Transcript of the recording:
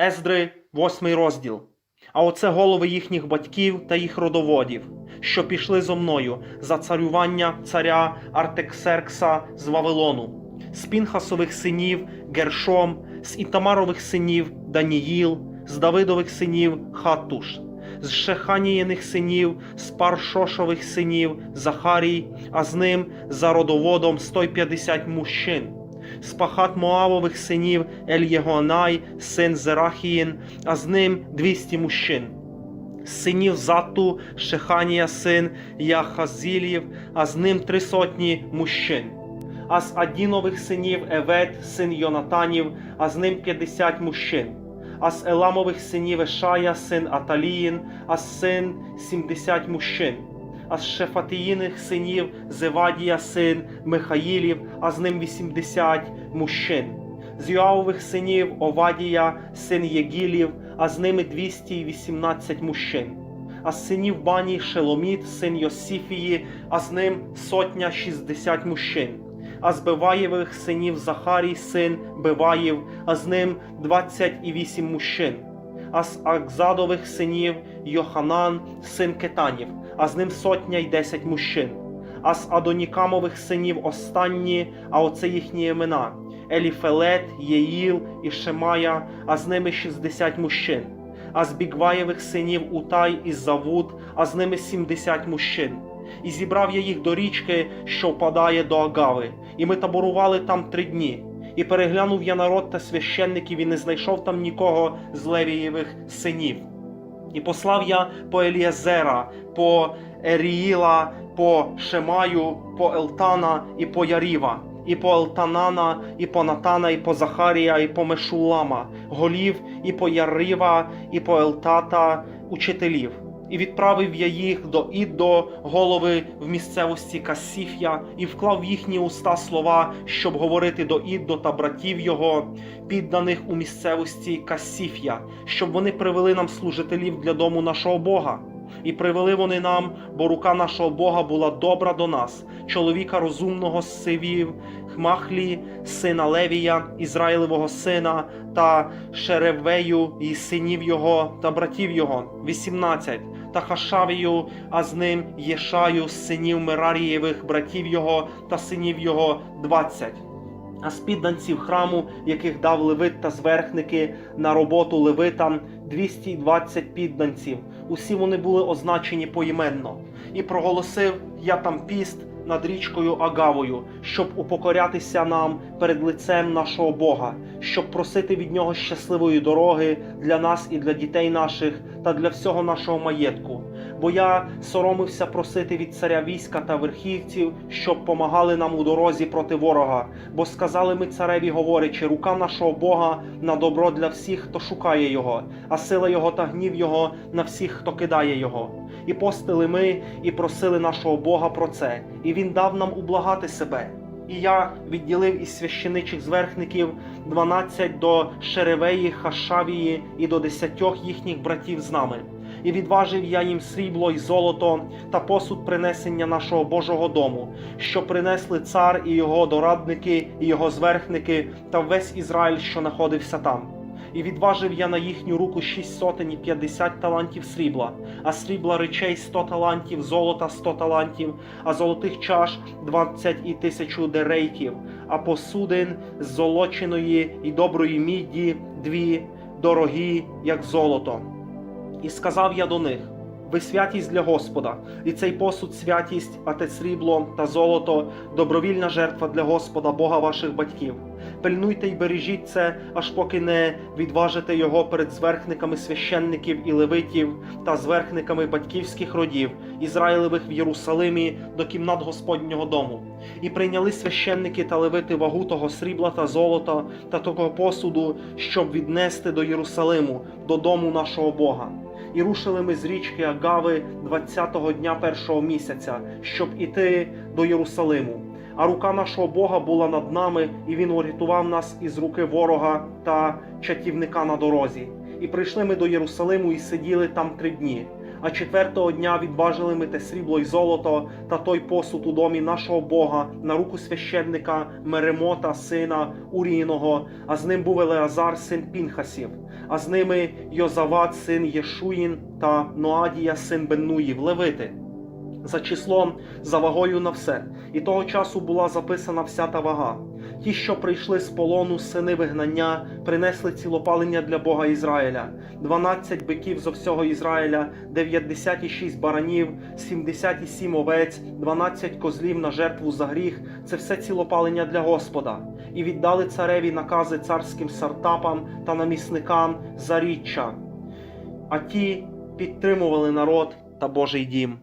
Ездри, восьмий розділ. А оце голови їхніх батьків та їх родоводів, що пішли зо мною за царювання царя Артексеркса з Вавилону, з Пінхасових синів Гершом, з Ітамарових синів Даніїл, з Давидових синів Хаттуш, з Шеханієних синів, з Паршошових синів Захарій, а з ним за родоводом 150 мужчин з пахат Моавових синів Ельєгонай, син Зерахіїн, а з ним 200 мужчин. Синів Затту, Шеханія, син Яхазілів, а з ним три сотні мужчин. А з Адінових синів Евет, син Йонатанів, а з ним 50 мужчин. А з Еламових синів Ешая, син Аталіїн, а син 70 мужчин а з Шефатіїних синів Зевадія син Михаїлів, а з ним 80 мужчин. З Йоавових синів Овадія, син Єгілів, а з ними 218 мужчин. А з синів Бані Шеломіт, син Йосифії, а з ним сотня 60 мужчин. А з Биваєвих синів Захарій, син Биваїв, а з ним 28 мужчин. А з Акзадових синів Йоханан, син Кетанів, а з ним сотня й десять мужчин. А з Адонікамових синів останні, а оце їхні імена: Еліфелет, Єїл і Шемая, а з ними шістдесят мужчин. А з Бігваєвих синів Утай і Завуд, а з ними сімдесят мужчин. І зібрав я їх до річки, що впадає до Агави, і ми таборували там три дні. І переглянув я народ та священників, і не знайшов там нікого з Левієвих синів. І послав я по Елієзера, по Еріїла, по Шемаю, по Елтана і по Яріва, і по Елтанана, і по Натана, і по Захарія, і по Мешулама, голів, і по Ярива, і по Елтата, учителів. І відправив я їх до Іддо, голови в місцевості Касіф'я, і вклав в їхні уста слова, щоб говорити до Іддо та братів його, підданих у місцевості Касіф'я, щоб вони привели нам служителів для дому нашого Бога. І привели вони нам, бо рука нашого Бога була добра до нас, чоловіка розумного з сивів, Хмахлі, сина Левія, Ізраїлевого сина, та Шеревею і синів його та братів його, 18, та Хашавію, а з ним Єшаю, синів Мерарієвих, братів його та синів його, 20. А з підданців храму, яких дав левит та зверхники на роботу левитам, 220 підданців. Усі вони були означені поіменно. І проголосив я там піст над річкою Агавою, щоб упокорятися нам перед лицем нашого Бога, щоб просити від нього щасливої дороги для нас і для дітей наших та для всього нашого маєтку. Бо я соромився просити від царя війська та верхівців, щоб помагали нам у дорозі проти ворога. Бо сказали ми цареві, говорячи, рука нашого Бога на добро для всіх, хто шукає його, а сила його та гнів його на всіх, хто кидає його. І постили ми і просили нашого Бога про це, і він дав нам ублагати себе. І я відділив із священичих зверхників 12 до Шеревеї, Хашавії і до десятьох їхніх братів з нами. І відважив я їм срібло й золото та посуд принесення нашого Божого дому, що принесли цар і його дорадники, і його зверхники та весь Ізраїль, що знаходився там. І відважив я на їхню руку шість сотень і п'ятдесят талантів срібла, а срібла речей сто талантів, золота сто талантів, а золотих чаш двадцять і тисячу дерейків, а посудин з золоченої і доброї мідді дві дорогі, як золото. І сказав я до них: ви святість для Господа, і цей посуд святість, а те срібло та золото, добровільна жертва для Господа, Бога ваших батьків. Пильнуйте й бережіть це, аж поки не відважите його перед зверхниками священників і левитів та зверхниками батьківських родів Ізраїлевих в Єрусалимі до кімнат Господнього дому. І прийняли священники та левити вагу того срібла та золота та того посуду, щоб віднести до Єрусалиму, до дому нашого Бога. І рушили ми з річки Агави 20-го дня першого місяця, щоб іти до Єрусалиму. А рука нашого Бога була над нами, і він урятував нас із руки ворога та чатівника на дорозі. І прийшли ми до Єрусалиму і сиділи там три дні. А четвертого дня відважили ми те срібло й золото та той посуд у домі нашого Бога на руку священника Меремота, сина Уріного, а з ним був Елеазар, син Пінхасів, а з ними Йозават, син Єшуїн та Ноадія, син Беннуїв, левити. За числом, за вагою на все, і того часу була записана вся та вага. Ті, що прийшли з полону, сини вигнання, принесли цілопалення для Бога Ізраїля, 12 биків зо всього Ізраїля, 96 баранів, 77 овець, 12 козлів на жертву за гріх це все цілопалення для Господа. І віддали цареві накази царським сартапам та намісникам за річчя. А ті підтримували народ та Божий дім.